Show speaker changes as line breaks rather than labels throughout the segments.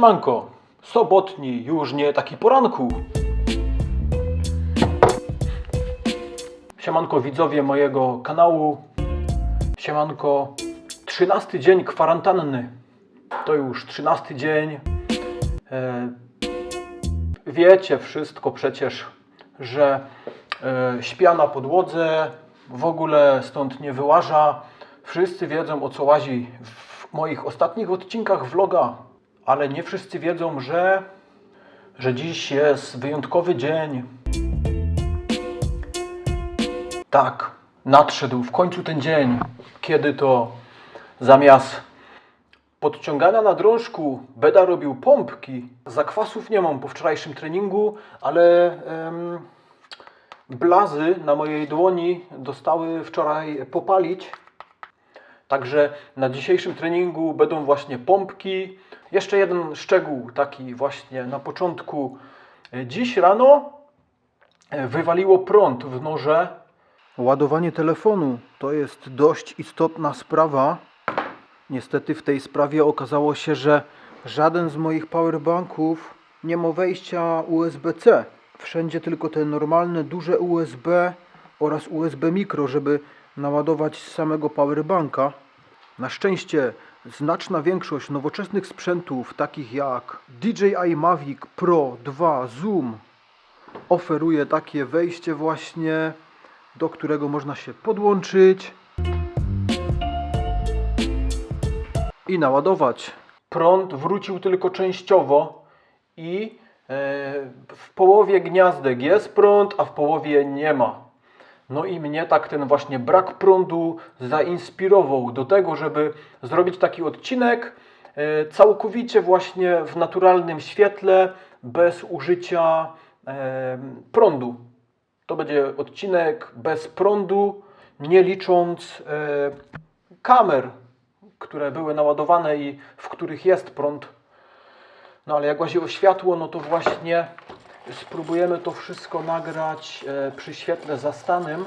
Siemanko, sobotni, już nie taki poranku. Siemanko widzowie mojego kanału. Siemanko, 13 dzień kwarantanny. To już 13 dzień. E, wiecie wszystko przecież, że e, śpia na podłodze, w ogóle stąd nie wyłaża. Wszyscy wiedzą o co łazi w moich ostatnich odcinkach vloga, ale nie wszyscy wiedzą, że, że dziś jest wyjątkowy dzień. Tak, nadszedł w końcu ten dzień, kiedy to zamiast podciągania na drążku Beda robił pompki. Zakwasów nie mam po wczorajszym treningu, ale em, blazy na mojej dłoni dostały wczoraj popalić. Także na dzisiejszym treningu będą właśnie pompki. Jeszcze jeden szczegół taki właśnie na początku. Dziś rano e, wywaliło prąd w norze. Ładowanie telefonu to jest dość istotna sprawa. Niestety w tej sprawie okazało się, że żaden z moich powerbanków nie ma wejścia USB-C. Wszędzie tylko te normalne duże USB oraz USB mikro, żeby naładować samego powerbanka. Na szczęście znaczna większość nowoczesnych sprzętów takich jak DJI Mavic Pro 2 Zoom oferuje takie wejście właśnie, do którego można się podłączyć i naładować. Prąd wrócił tylko częściowo i e, w połowie gniazdek jest prąd, a w połowie nie ma. No i mnie tak ten właśnie brak prądu zainspirował do tego, żeby zrobić taki odcinek e, całkowicie właśnie w naturalnym świetle, bez użycia e, prądu. To będzie odcinek bez prądu, nie licząc e, kamer, które były naładowane i w których jest prąd. No ale jak chodzi o światło, no to właśnie spróbujemy to wszystko nagrać e, przy świetle zastanym.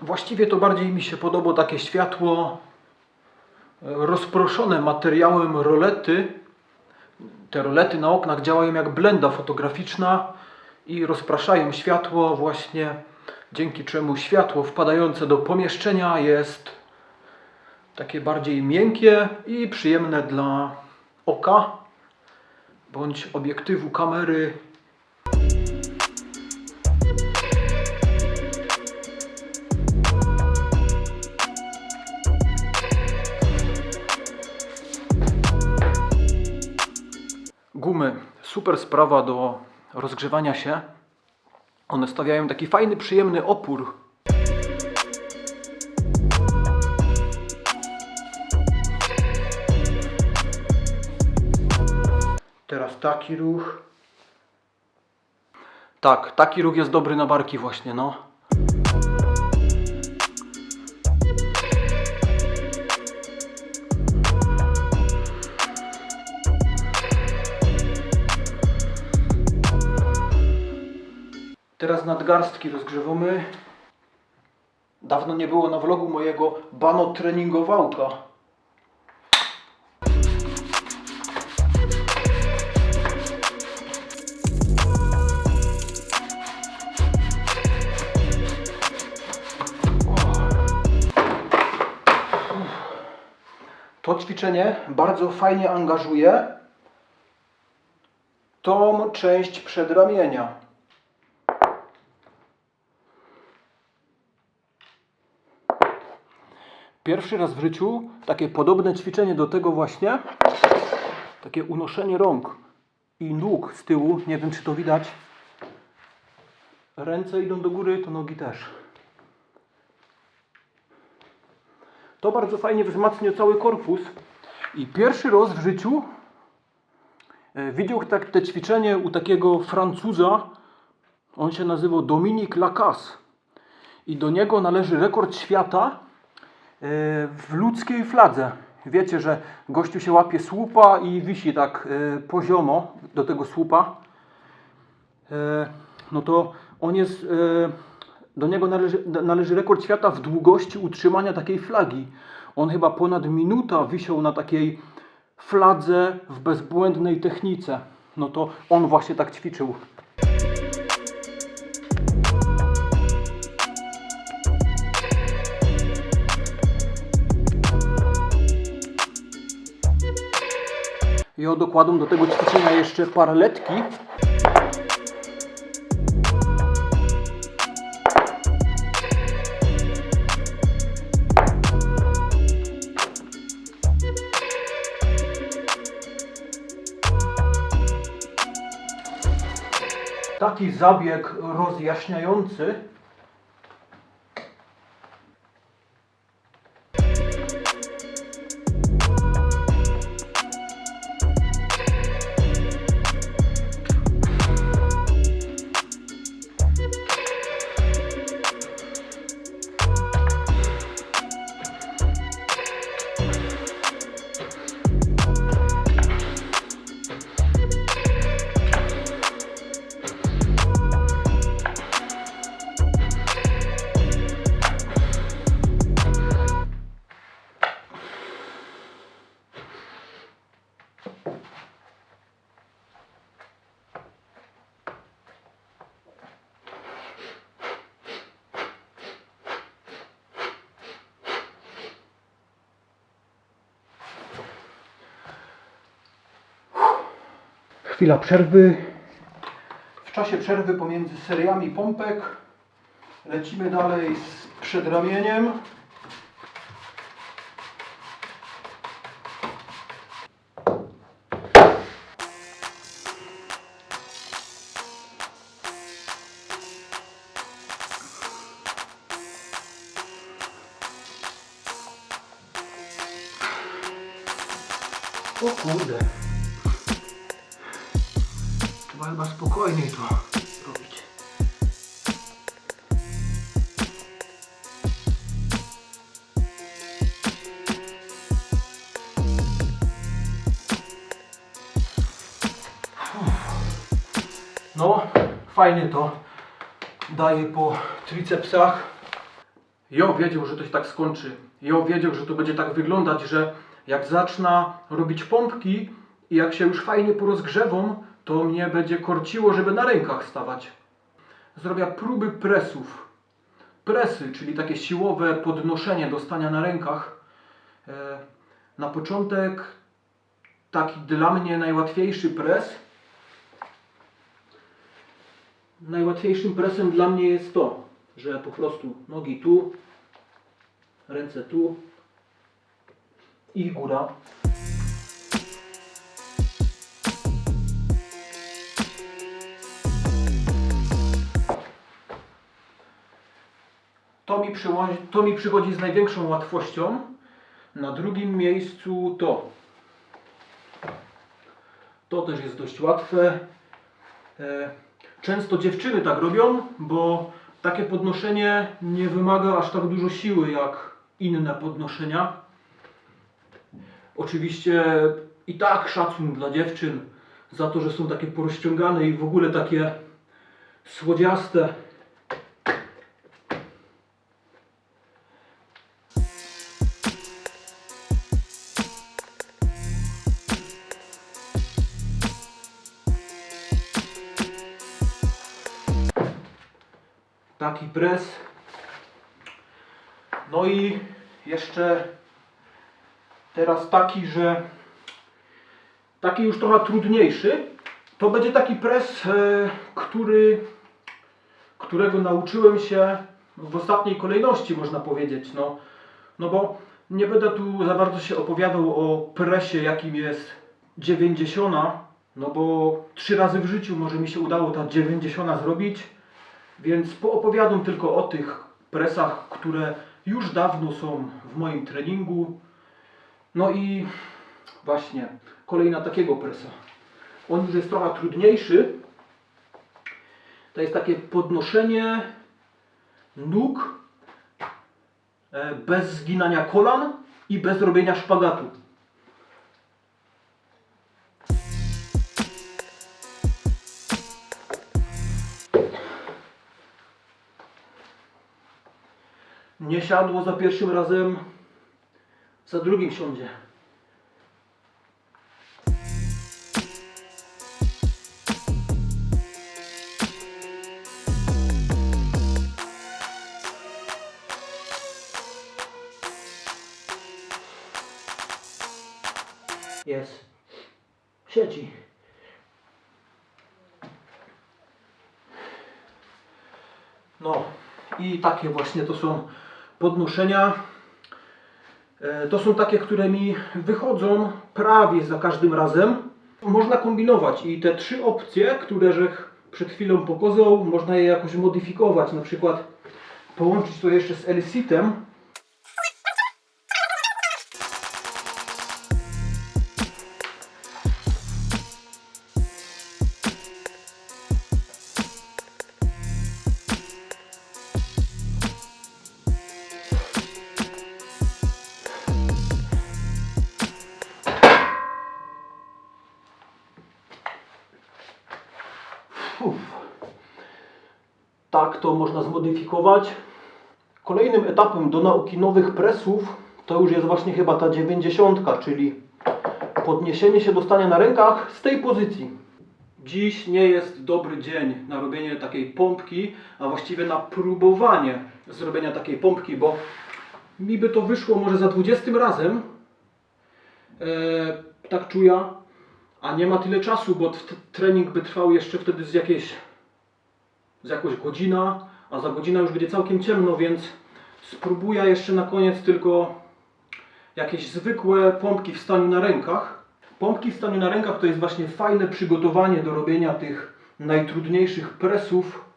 Właściwie to bardziej mi się podoba takie światło e, rozproszone materiałem rolety. Te rolety na oknach działają jak blenda fotograficzna i rozpraszają światło właśnie dzięki czemu światło wpadające do pomieszczenia jest takie bardziej miękkie i przyjemne dla oka bądź obiektywu kamery. Gumy, super sprawa do rozgrzewania się. One stawiają taki fajny, przyjemny opór. Taki ruch. Tak, taki ruch jest dobry na barki właśnie, no. Teraz nadgarstki rozgrzewamy. Dawno nie było na vlogu mojego bano treningowałka. Ćwiczenie bardzo fajnie angażuje tą część przedramienia. Pierwszy raz w życiu takie podobne ćwiczenie do tego właśnie, takie unoszenie rąk i nóg z tyłu, nie wiem czy to widać. Ręce idą do góry, to nogi też. To bardzo fajnie wzmacnia cały korpus. I pierwszy raz w życiu e, widział tak, te ćwiczenie u takiego Francuza. On się nazywał Dominique Lacasse. I do niego należy rekord świata e, w ludzkiej fladze. Wiecie, że gościu się łapie słupa i wisi tak e, poziomo do tego słupa. No to on jest Do niego należy, należy rekord świata w długości utrzymania takiej flagi. On chyba ponad minuta wisiał na takiej fladze w bezbłędnej technice. No to on właśnie tak ćwiczył. Ja dokładam do tego ćwiczenia jeszcze parletki. Zabieg rozjaśniający Chwila przerwy. W czasie przerwy pomiędzy seriami pompek lecimy dalej z przedramieniem. No, fajnie to daje po tricepsach. Jo wiedział, że to się tak skończy. Jo wiedział, że to będzie tak wyglądać, że jak zacznę robić pompki i jak się już fajnie porozgrzewą, to mnie będzie korciło, żeby na rękach stawać. Zrobię próby presów. Presy, czyli takie siłowe podnoszenie do stania na rękach. E, Na początek taki dla mnie najłatwiejszy pres. Najłatwiejszym presem dla mnie jest to, że po prostu nogi tu, ręce tu i góra. To mi, przyło- to mi przychodzi z największą łatwością. Na drugim miejscu to. To też jest dość łatwe. Często dziewczyny tak robią, bo takie podnoszenie nie wymaga aż tak dużo siły jak inne podnoszenia. Oczywiście i tak szacun dla dziewczyn za to, że są takie porozciągane i w ogóle takie słodziaste. Taki pres. No i jeszcze teraz taki, że taki już trochę trudniejszy. To będzie taki pres, e, który, którego nauczyłem się w ostatniej kolejności, można powiedzieć. No, no bo nie będę tu za bardzo się opowiadał o presie, jakim jest 90, no bo trzy razy w życiu może mi się udało ta 90 zrobić. Więc poopowiadam tylko o tych presach, które już dawno są w moim treningu. No i właśnie kolejna takiego presa. On już jest trochę trudniejszy. To jest takie podnoszenie nóg e, bez zginania kolan i bez robienia szpagatu. Nie siadło za pierwszym razem, za drugim siądzie. Jest. Siedzi. No i takie właśnie to są podnoszenia. E, To są takie, które mi wychodzą prawie za każdym razem. Można kombinować i te trzy opcje, które żech przed chwilą pokazał, można je jakoś modyfikować. Na przykład połączyć to jeszcze z Elicitem. To można zmodyfikować. Kolejnym etapem do nauki nowych presów to już jest właśnie chyba ta 90, czyli podniesienie się do stania na rękach z tej pozycji. Dziś nie jest dobry dzień na robienie takiej pompki, a właściwie na próbowanie zrobienia takiej pompki, bo mi by to wyszło może za 20 razem. E, tak czuję, a nie ma tyle czasu, bo trening by trwał jeszcze wtedy z jakieś z jakąś godzina, a za godzinę już będzie całkiem ciemno, więc spróbuję jeszcze na koniec tylko jakieś zwykłe pompki w staniu na rękach. Pompki w staniu na rękach to jest właśnie fajne przygotowanie do robienia tych najtrudniejszych presów.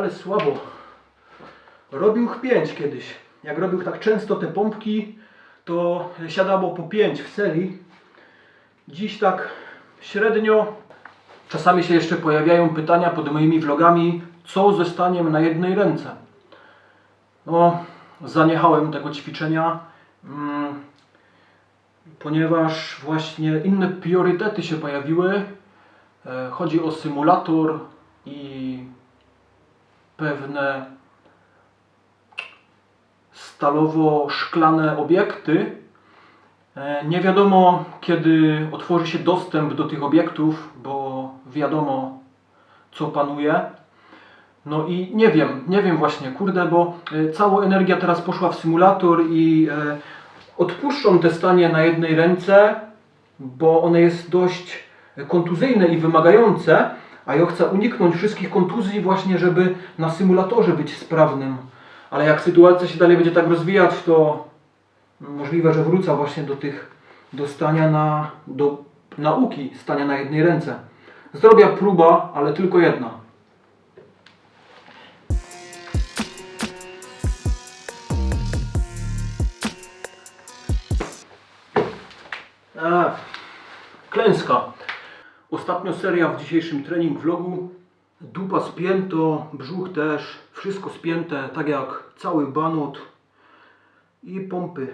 Ale słabo. Robił 5 kiedyś. Jak robił tak często te pompki, to siadało po 5 w seli. Dziś tak średnio. Czasami się jeszcze pojawiają pytania pod moimi vlogami, co ze staniem na jednej ręce. No, zaniechałem tego ćwiczenia, mm, ponieważ właśnie inne priorytety się pojawiły. E, Chodzi o symulator i pewne stalowo-szklane obiekty. E, Nie wiadomo, kiedy otworzy się dostęp do tych obiektów, bo wiadomo, co panuje. No i nie wiem, nie wiem właśnie, kurde, bo e, cała energia teraz poszła w symulator i e, odpuszczą te stanie na jednej ręce, bo one jest dość kontuzyjne i wymagające, a ja chcę uniknąć wszystkich kontuzji właśnie, żeby na symulatorze być sprawnym. Ale jak sytuacja się dalej będzie tak rozwijać, to możliwe, że wrócę właśnie do tych, do stania na, do nauki stania na jednej ręce. Zrobię próba, ale tylko jedna. A, klęska. Ostatnio seria w dzisiejszym trening vlogu. Dupa spięto, brzuch też, wszystko spięte, tak jak cały banot i pompy.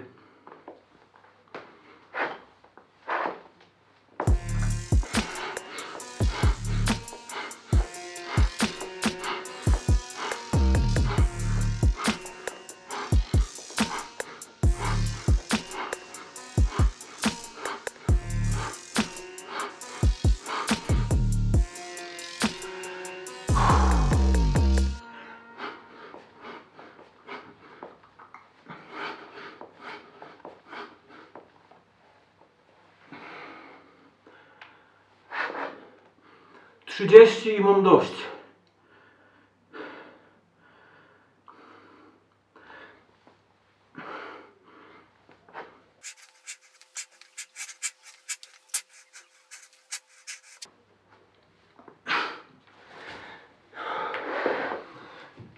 Trzydzieści i mam dość.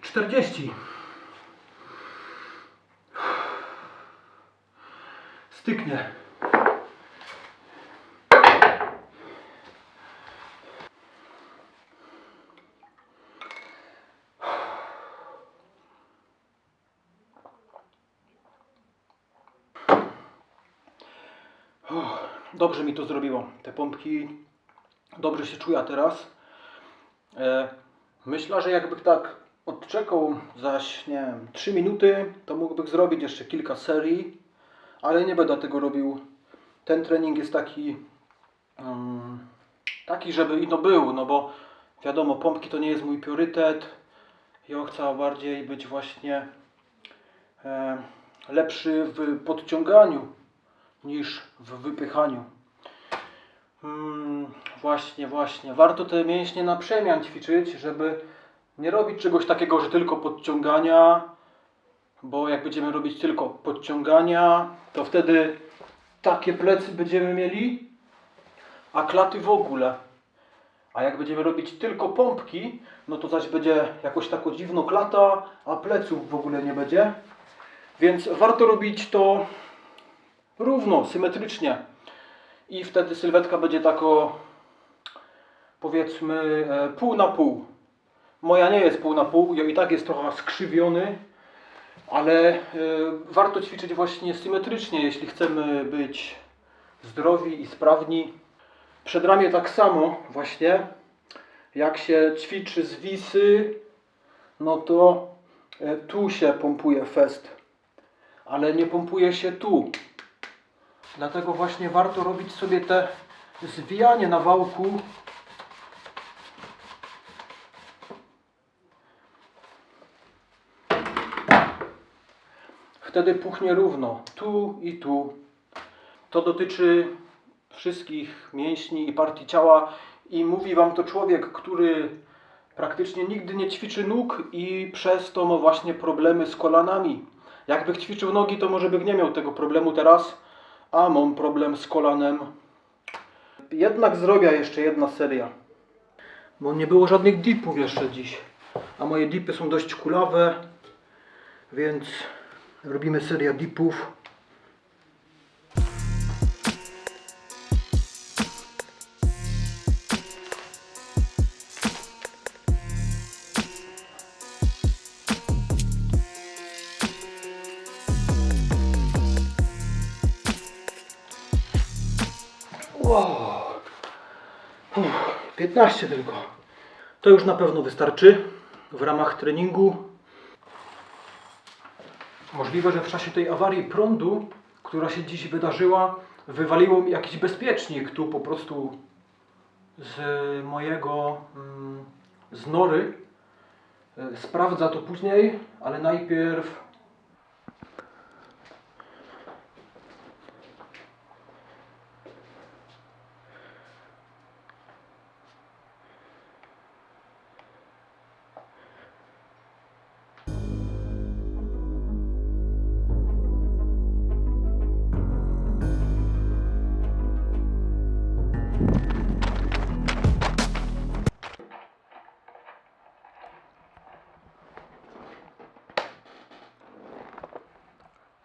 Czterdzieści. Styknie. Uff, Dobrze mi to zrobiło. Te pompki dobrze się czuję teraz. E, myślę, że jakby tak odczekał zaś, nie wiem, 3 minuty, to mógłbym zrobić jeszcze kilka serii, ale nie będę tego robił. Ten trening jest taki, mm, taki, żeby i no był, no bo wiadomo, pompki to nie jest mój priorytet. Ja chcę bardziej być właśnie e, lepszy w podciąganiu niż w wypychaniu. Mm, właśnie, właśnie. Warto te mięśnie na przemian ćwiczyć, żeby nie robić czegoś takiego, że tylko podciągania, bo jak będziemy robić tylko podciągania, to wtedy takie plecy będziemy mieli, a klaty w ogóle. A jak będziemy robić tylko pompki, no to zaś będzie jakoś tako dziwno klata, a pleców w ogóle nie będzie. Więc warto robić to równo, symetrycznie. I wtedy sylwetka będzie tako powiedzmy e, pół na pół. Moja nie jest pół na pół, ja i tak jest trochę skrzywiony, ale e, warto ćwiczyć właśnie symetrycznie, jeśli chcemy być zdrowi i sprawni. Przedramię tak samo właśnie, jak się ćwiczy zwisy, no to e, tu się pompuje fest, ale nie pompuje się tu. Dlatego właśnie warto robić sobie te zwijanie na wałku. Wtedy puchnie równo, tu i tu. To dotyczy wszystkich mięśni i partii ciała i mówi Wam to człowiek, który praktycznie nigdy nie ćwiczy nóg i przez to ma właśnie problemy z kolanami. Jakby ćwiczył nogi, to może by nie miał tego problemu teraz, a mam problem z kolanem. Jednak zrobię jeszcze jedna seria, bo nie było żadnych dipów jeszcze dziś, a moje dipy są dość kulawe, więc robimy serię dipów. Wow. Uff, 15 tylko. To już na pewno wystarczy w ramach treningu. Możliwe, że w czasie tej awarii prądu, która się dziś wydarzyła, wywaliło mi jakiś bezpiecznik tu po prostu z mojego mm, z nory. E, Sprawdza to później, ale najpierw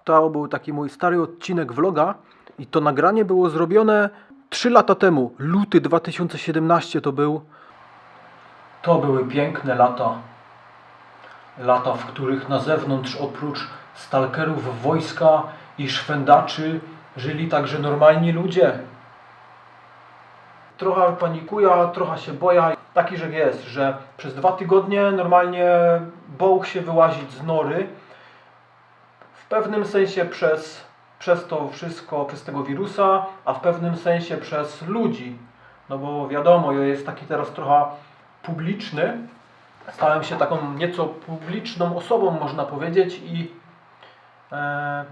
To był taki mój stary odcinek vloga i to nagranie było zrobione 3 lata temu. Luty 2017 to był. To były piękne lata. Lata, w których na zewnątrz oprócz stalkerów wojska i szwendaczy żyli także normalni ludzie. Trochę panikuję, trochę się boję. Taki że jest, że przez dwa tygodnie normalnie bał się wyłazić z nory w pewnym sensie przez, przez to wszystko, przez tego wirusa, a w pewnym sensie przez ludzi. No bo wiadomo, ja jest taki teraz trochę publiczny. Stałem się taką nieco publiczną osobą, można powiedzieć, i e,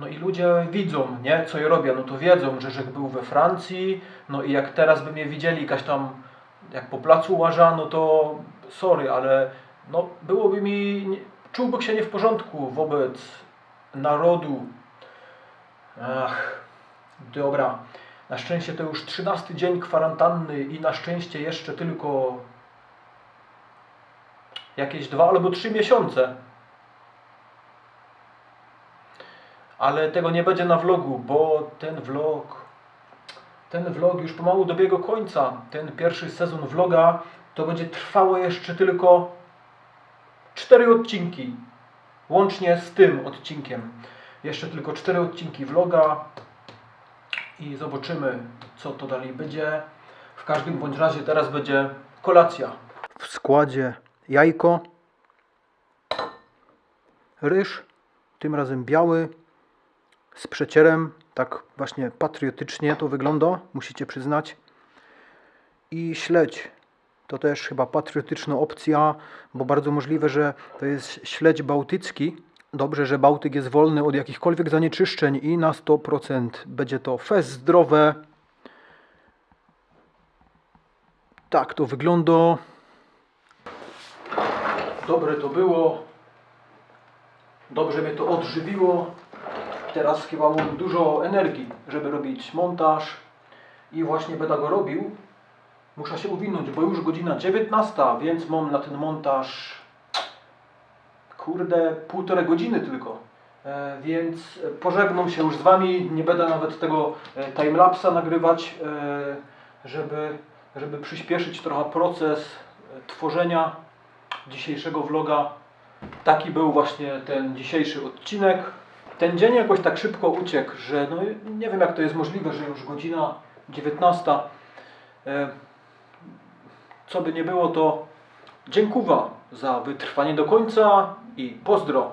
no i ludzie widzą, nie, co ja robię. No to wiedzą, że Rzek był we Francji, no i jak teraz by mnie widzieli jakaś tam, jak po placu łaża, no to sorry, ale no byłoby mi, czułbym się nie w porządku wobec narodu. Ach, dobra. Na szczęście to już 13 dzień kwarantanny i na szczęście jeszcze tylko jakieś dwa albo trzy miesiące. Ale tego nie będzie na vlogu, bo ten vlog, ten vlog już pomału dobiega końca. Ten pierwszy sezon vloga to będzie trwało jeszcze tylko cztery odcinki. Łącznie z tym odcinkiem. Jeszcze tylko cztery odcinki vloga i zobaczymy, co to dalej będzie. W każdym bądź razie teraz będzie kolacja. W składzie jajko, ryż, tym razem biały, z przecierem, tak właśnie patriotycznie to wygląda, musicie przyznać. I śledź. To też chyba patriotyczna opcja, bo bardzo możliwe, że to jest śledź bałtycki. Dobrze, że Bałtyk jest wolny od jakichkolwiek zanieczyszczeń i na 100% będzie to fest zdrowe. Tak to wygląda. Dobre to było. Dobrze mnie to odżywiło. Teraz chyba mam dużo energii, żeby robić montaż i właśnie będę go robił. Muszę się uwinąć, bo już godzina 19, więc mam na ten montaż kurde półtorej godziny tylko. E, więc pożegnam się już z Wami. Nie będę nawet tego e, timelapsa nagrywać, e, żeby, żeby przyspieszyć trochę proces tworzenia dzisiejszego vloga. Taki był właśnie ten dzisiejszy odcinek. Ten dzień jakoś tak szybko uciekł, że no nie wiem jak to jest możliwe, że już godzina 19. E, Co by nie było, to dziękuję za wytrwanie do końca i pozdro.